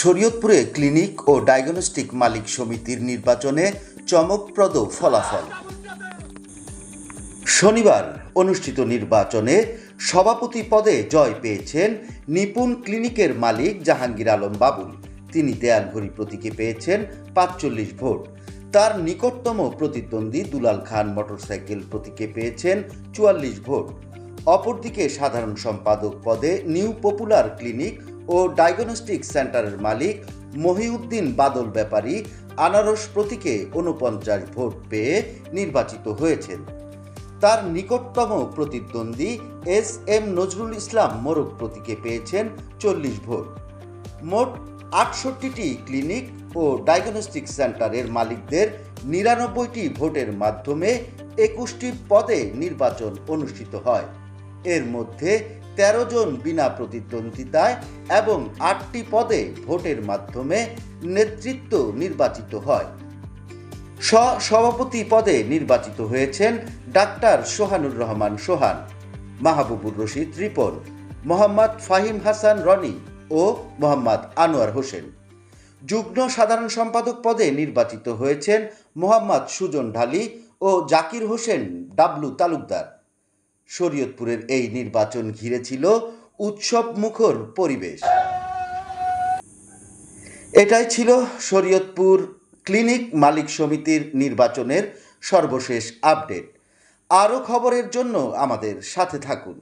শরীয়তপুরে clinic ও diagnostic মালিক সমিতির নির্বাচনে চমকপ্রদ ফলাফল। শনিবার অনুষ্ঠিত নির্বাচনে সভাপতি পদে জয় পেয়েছেন নিপুণ ক্লিনিকের মালিক জাহাঙ্গীর আলম বাবুল। তিনি দেয়ালঘড়ি প্রতীকে পেয়েছেন পাঁচচল্লিশ ভোট। তার নিকটতম প্রতিদ্বন্দ্বী দুলাল খান মোটরসাইকেল প্রতীকে পেয়েছেন চুয়াল্লিশ ভোট। অপরদিকে সাধারণ সম্পাদক পদে নিউ পপুলার ক্লিনিক ও ডায়াগনস্টিক সেন্টারের মালিক মহিউদ্দিন বাদল ব্যাপারী আনারস প্রতীকে উনপঞ্চাশ ভোট পেয়ে নির্বাচিত হয়েছেন। তার নিকটতম প্রতিদ্বন্দ্বী এস এম নজরুল ইসলাম মোরগ প্রতীকে পেয়েছেন চল্লিশ ভোট। মোট আটষট্টিটি ক্লিনিক ও ডায়াগনস্টিক সেন্টারের মালিকদের নিরানব্বইটি ভোটের মাধ্যমে একুশটি পদে নির্বাচন অনুষ্ঠিত হয়। এর মধ্যে তেরো জন বিনা প্রতিদ্বন্দ্বিতায় এবং আটটি পদে ভোটের মাধ্যমে নেতৃত্ব নির্বাচিত হয়। সভাপতি পদে নির্বাচিত হয়েছেন ডাক্তার সোহানুর রহমান সোহান, মাহবুবুর রশিদ রিপন, মোহাম্মদ ফাহিম হাসান রনি ও মোহাম্মদ আনোয়ার হোসেন। যুগ্ম সাধারণ সম্পাদক পদে নির্বাচিত হয়েছেন মোহাম্মদ সুজন ঢালি ও জাকির হোসেন ডাবলু তালুকদার। শরীয়তপুরের এই নির্বাচন ঘিরে ছিল উৎসব মুখর পরিবেশ। এটাই ছিল শরীয়তপুর ক্লিনিক মালিক সমিতির নির্বাচনের সর্বশেষ আপডেট। আরও খবরের জন্য আমাদের সাথে থাকুন।